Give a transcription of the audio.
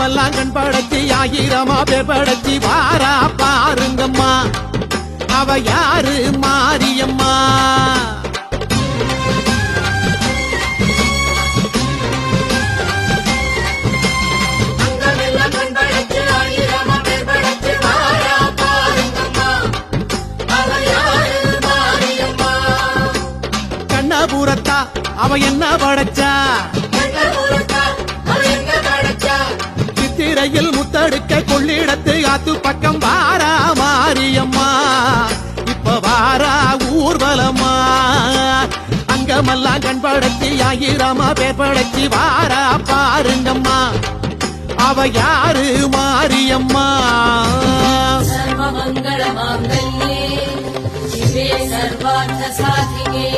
கண் படைச்சு ஆயிரமா பேர் படைச்சு வாரா பாருங்கம்மா. அவ யாரு? மாரியம்மா. கண்ணபுரத்தா அவ என்ன படைச்சா? கொள்ளையில் முத்தடுக்க கொள்ளிடத்து ஆத்து பக்கம் வாரா மாரியம்மா. இப்ப வாரா ஊர்வலம்மா. அங்கமெல்லாம் கண் படைச்சி ஆயிரமா பேர் படைச்சி வாரா பாருங்கம்மா. அவ யாரு மாரியம்மா? சர்வமங்கள மாங்கல்யே சர்வார்த்த சாதியே